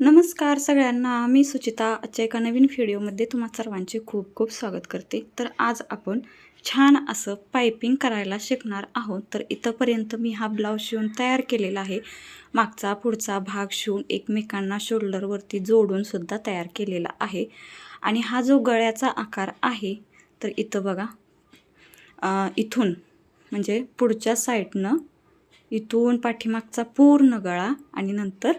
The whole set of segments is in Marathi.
नमस्कार सगळ्यांना मी सुचिता. आजच्या एका नवीन व्हिडिओमध्ये तुम्हा सर्वांचे खूप खूप स्वागत करते. तर आज आपण छान असं पायपिंग करायला शिकणार आहोत. तर इथंपर्यंत मी हा ब्लाऊज शिवून तयार केलेला आहे. मागचा पुढचा भाग शिवून एकमेकांना शोल्डरवरती जोडूनसुद्धा तयार केलेला आहे. आणि हा जो गळ्याचा आकार आहे तर इथं बघा इथून म्हणजे पुढच्या साईडनं इथून पाठीमागचा पूर्ण गळा आणि नंतर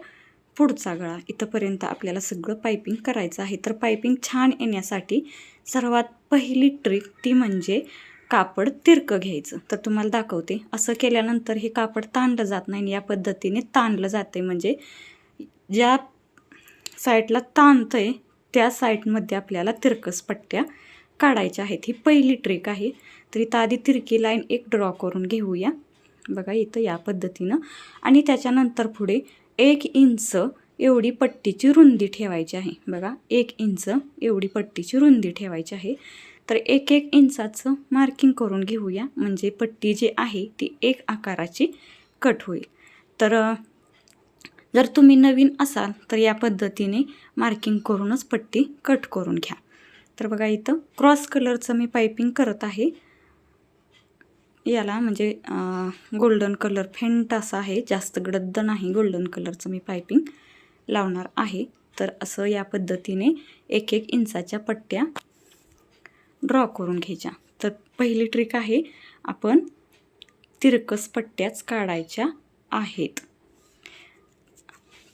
पुढचा गळा. इथंपर्यंत आपल्याला सगळं पायपिंग करायचं आहे. तर पायपिंग छान येण्यासाठी सर्वात पहिली ट्रिक ती म्हणजे कापड तिरकं घ्यायचं. तर तुम्हाला दाखवते. असं केल्यानंतर हे कापड ताणलं जात नाही आणि या पद्धतीने ताणलं जाते म्हणजे ज्या साईडला आहे त्या साईडमध्ये आपल्याला तिरकस पट्ट्या काढायच्या आहेत. ही पहिली ट्रिक आहे. तर इथं आधी तिरकी लाईन एक ड्रॉ करून घेऊया. बघा इथं या पद्धतीनं. आणि त्याच्यानंतर पुढे एक इंच एवढी पट्टीची रुंदी ठेवायची आहे. बघा एक इंच एवढी पट्टीची रुंदी ठेवायची आहे. तर एक एक इंचाचं मार्किंग करून घेऊया. म्हणजे पट्टी जी आहे ती एक आकाराची कट होईल. तर जर तुम्ही नवीन असाल तर या पद्धतीने मार्किंग करूनच पट्टी कट करून घ्या. तर बघा इथं क्रॉस कलरचं मी पायपिंग करत आहे. याला म्हणजे गोल्डन कलर फेंट असा आहे. जास्त गडद्द नाही गोल्डन कलरचं मी पायपिंग लावणार आहे. तर असं या पद्धतीने एक एक इंचाच्या पट्ट्या ड्रॉ करून घ्यायच्या. तर पहिली ट्रिक आहे आपण तिरकस पट्ट्याच काढायच्या आहेत.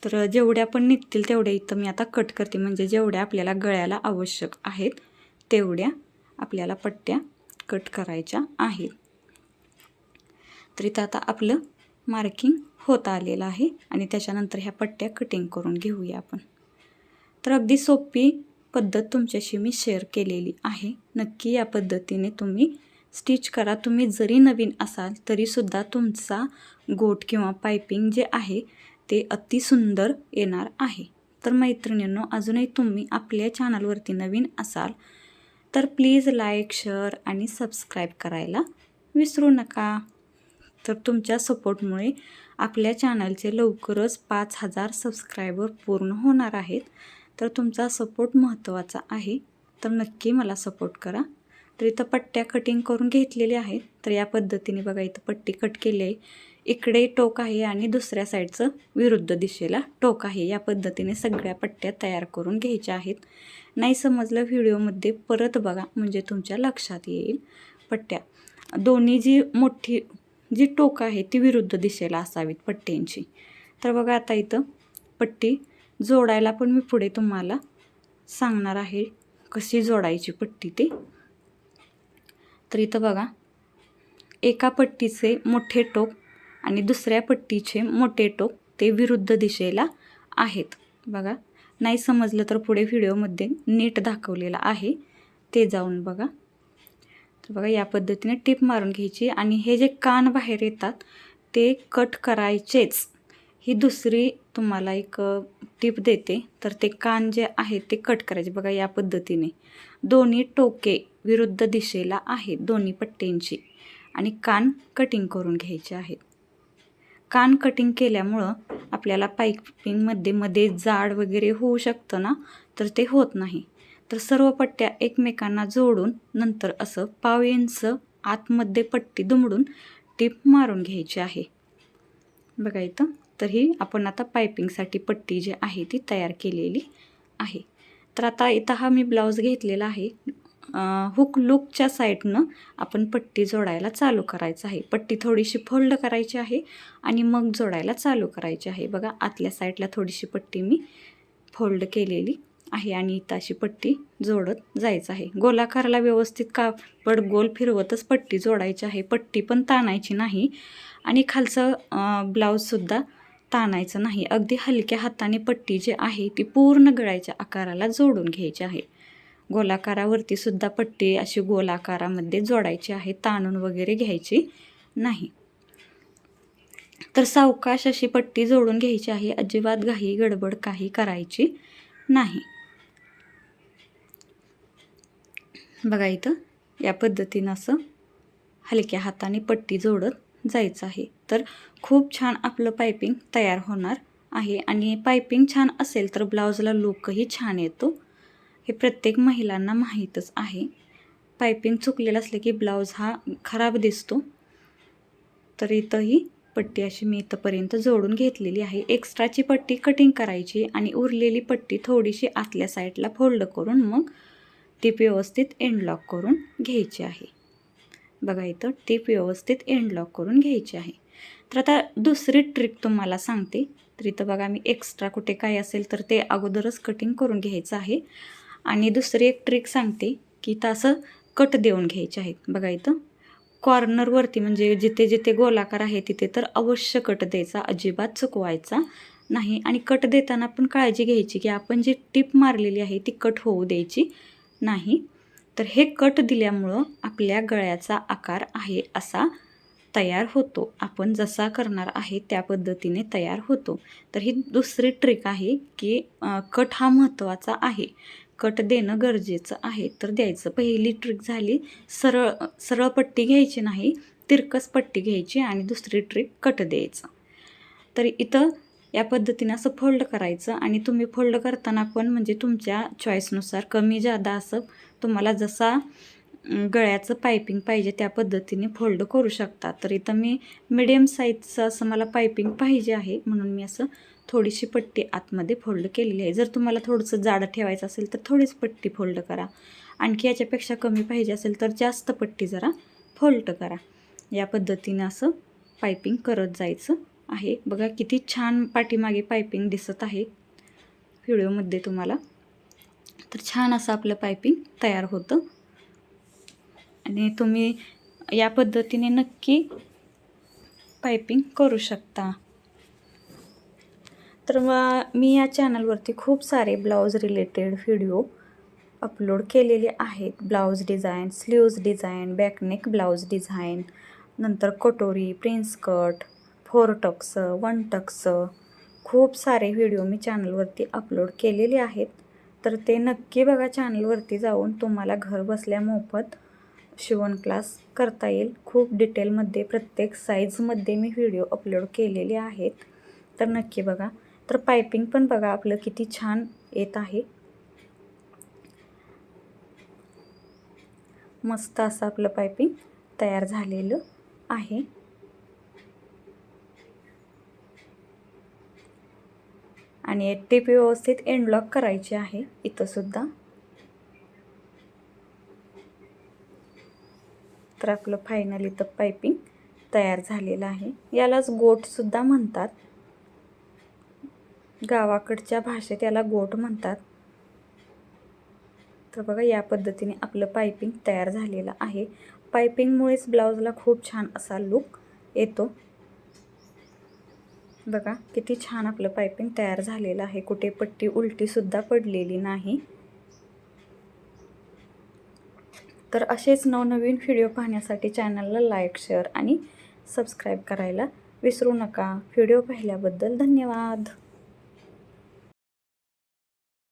तर जेवढ्या पण निघतील तेवढ्या इथं मी आता कट करते. म्हणजे जेवढ्या आपल्याला गळ्याला आवश्यक आहेत तेवढ्या आपल्याला पट्ट्या कट करायच्या आहेत. तर इथं आता आपलं मार्किंग होत आलेलं आहे आणि त्याच्यानंतर ह्या पट्ट्या कटिंग करून घेऊया आपण. तर अगदी सोपी पद्धत तुमच्याशी मी शेअर केलेली आहे. नक्की या पद्धतीने तुम्ही स्टिच करा. तुम्ही जरी नवीन असाल तरीसुद्धा तुमचा गोट किंवा पायपिंग जे आहे ते अति सुंदर येणार आहे. तर मैत्रिणींनो अजूनही तुम्ही आपल्या चॅनलवरती नवीन असाल तर प्लीज लाईक शेअर आणि सबस्क्राईब करायला विसरू नका. तर तुमच्या सपोर्टमुळे आपल्या चॅनलचे लवकरच पाच हजार सबस्क्रायबर पूर्ण होणार आहेत. तर तुमचा सपोर्ट महत्त्वाचा आहे. तर नक्की मला सपोर्ट करा. तर इथं पट्ट्या कटिंग करून घेतलेल्या आहेत. तर या पद्धतीने बघा इथं पट्टी कट केली आहे. इकडे टोक आहे आणि दुसऱ्या साईडचं विरुद्ध दिशेला टोक आहे. या पद्धतीने सगळ्या पट्ट्या तयार करून घ्यायच्या आहेत. नाही समजलं व्हिडिओमध्ये परत बघा म्हणजे तुमच्या लक्षात येईल पट्ट्या. दोन्ही जी मोठी जी टोक आहे ती विरुद्ध दिशेला असावीत पट्ट्यांची तर बघा आता इथं पट्टी जोडायला पण मी पुढे तुम्हाला सांगणार आहे कशी जोडायची पट्टी ते. तर इथं बघा एका पट्टीचे मोठे टोक आणि दुसऱ्या पट्टीचे मोठे टोक ते विरुद्ध दिशेला आहेत. बघा नाही समजलं तर पुढे व्हिडिओमध्ये नीट दाखवलेला आहे. ते जाऊन बघा. तर बघा या पद्धतीने टीप मारून घ्यायची. आणि हे जे कान बाहेर येतात ते कट करायचेच. ही दुसरी तुम्हाला एक टीप देते. तर ते कान जे आहे ते कट करायचे. बघा या पद्धतीने. दोन्ही टोके विरुद्ध दिशेला आहेत दोन्ही पट्ट्यांची. आणि कान कटिंग करून घ्यायचे आहेत. कान कटिंग केल्यामुळं आपल्याला पाईपिंगमध्ये मध्ये जाड वगैरे होऊ शकतं ना? तर ते होत नाही. तर सर्व पट्ट्या एकमेकांना जोडून नंतर असं पाव इंच आतमध्ये पट्टी दुमडून टीप मारून घ्यायची आहे. बघा इथं. तर ही आपण आता पायपिंगसाठी पट्टी जी आहे ती तयार केलेली आहे. तर आता इथं हा मी ब्लाऊज घेतलेला आहे. हुक लुकच्या साईडनं आपण पट्टी जोडायला चालू करायचं आहे. पट्टी थोडीशी फोल्ड करायची आहे आणि मग जोडायला चालू करायची आहे. बघा आतल्या साईडला थोडीशी पट्टी मी फोल्ड केलेली आहे आणि इथं अशी पट्टी जोडत जायचं आहे. गोलाकाराला व्यवस्थित कापड गोल फिरवतच पट्टी जोडायची आहे. पट्टी पण ताणायची नाही आणि खालचं ब्लाऊजसुद्धा ताणायचं नाही. अगदी हलक्या हाताने पट्टी जी आहे ती पूर्ण गळ्याच्या आकाराला जोडून घ्यायची आहे. गोलाकारावरती सुद्धा पट्टी अशी गोलाकारामध्ये जोडायची आहे ताणून वगैरे घ्यायची नाही. तर सावकाश अशी पट्टी जोडून घ्यायची आहे. अजिबात घाई गडबड काही करायची नाही. बघा इथं या पद्धतीनं असं हलक्या हाताने पट्टी जोडत जायचं आहे. तर खूप छान आपलं पायपिंग तयार होणार आहे. आणि पायपिंग छान असेल तर ब्लाऊजला लुकही छान येतो. हे प्रत्येक महिलांना माहीतच आहे. पायपिंग चुकलेलं असले की ब्लाऊज हा खराब दिसतो. तर इथंही पट्टी अशी मी इथंपर्यंत जोडून घेतलेली आहे. एक्स्ट्राची पट्टी कटिंग करायची आणि उरलेली पट्टी थोडीशी आतल्या साईडला फोल्ड करून मग टीप व्यवस्थित एंडलॉक करून घ्यायची आहे. बघा इथं टीप व्यवस्थित एंडलॉक करून घ्यायची आहे. तर आता दुसरी ट्रिक तुम्हाला सांगते. तर इथं बघा मी एक्स्ट्रा कुठे काय असेल तर ते अगोदरच कटिंग करून घ्यायचं आहे. आणि दुसरी एक ट्रिक सांगते की इथं असं कट देऊन घ्यायचे आहेत. बघा इथं कॉर्नरवरती म्हणजे जिथे जिथे गोलाकार आहे तिथे तर अवश्य कट द्यायचा अजिबात चुकवायचा नाही. आणि कट देताना पण काळजी घ्यायची की आपण जी टीप मारलेली आहे ती कट होऊ द्यायची. नाही तर हे कट दिल्यामुळं आपल्या गळ्याचा आकार आहे असा तयार होतो. आपण जसा करणार आहे त्या पद्धतीने तयार होतो. तर ही दुसरी ट्रिक आहे की कट हा महत्त्वाचा आहे. कट देणं गरजेचं आहे. तर द्यायचं. पहिली ट्रिक झाली सरळ सरळ पट्टी घ्यायची नाही तिरकस पट्टी घ्यायची आणि दुसरी ट्रिक कट द्यायचं. तर इथं या पद्धतीने असं फोल्ड करायचं आणि तुम्ही फोल्ड करताना पण म्हणजे तुमच्या चॉईसनुसार कमी जादा असं तुम्हाला जसा गळ्याचं पायपिंग पाहिजे त्या पद्धतीने फोल्ड करू शकता. तर इथं मी मिडियम साईजचं असं मला पायपिंग पाहिजे आहे म्हणून मी असं थोडीशी पट्टी आतमध्ये फोल्ड केलेली आहे. जर तुम्हाला थोडंसं जाडं ठेवायचं असेल तर थोडीच पट्टी फोल्ड करा. आणखी याच्यापेक्षा कमी पाहिजे असेल तर जास्त पट्टी जरा फोल्ड करा. या पद्धतीनं असं पायपिंग करत जायचं. आहे. बघा किती छान पाठीमागे पायपिंग दिसत आहे. व्हिडिओमध्ये तुम्हाला. तर छान असं आपलं पायपिंग तयार होतं. आणि तुम्ही या पद्धतीने नक्की पायपिंग करू शकता. तर मी या चॅनलवरती खूप सारे ब्लाऊज रिलेटेड व्हिडिओ अपलोड केलेले आहेत. Blouse design sleeves design back neck blouse design नंतर katori prince cut four tucks one tucks खूप सारे व्हिडिओ मी चॅनलवरती अपलोड केलेले आहेत. तर ते नक्की बघा चॅनलवरती जाऊन तुम्हाला घर बसल्या मोफत शिवण क्लास करता येईल. खूप डिटेलमध्ये प्रत्येक साईजमध्ये मी व्हिडिओ अपलोड केलेले आहेत. तर नक्की बघा. तर पायपिंग पण बघा आपलं किती छान येत आहे. मस्त असं आपलं पायपिंग तयार झालेलं आहे. आणि टीप व्यवस्थित एंडलॉक करायची आहे. इथंसुद्धा तर आपलं फायनल इथं पायपिंग तयार झालेलं आहे. यालाच गोटसुद्धा म्हणतात. गावाकडच्या भाषेत याला गोट म्हणतात. तर बघा या पद्धतीने आपलं पायपिंग तयार झालेलं आहे. पायपिंगमुळेच ब्लाऊजला खूप छान असा लुक येतो. बघा किती छान आपलं पायपिंग तयार झालेलं आहे. कुठे पट्टी उलटीसुद्धा पडलेली नाही. तर असेच नवनवीन व्हिडिओ पाहण्यासाठी चॅनलला लाईक शेअर आणि सबस्क्राईब करायला विसरू नका. व्हिडिओ पाहिल्याबद्दल धन्यवाद.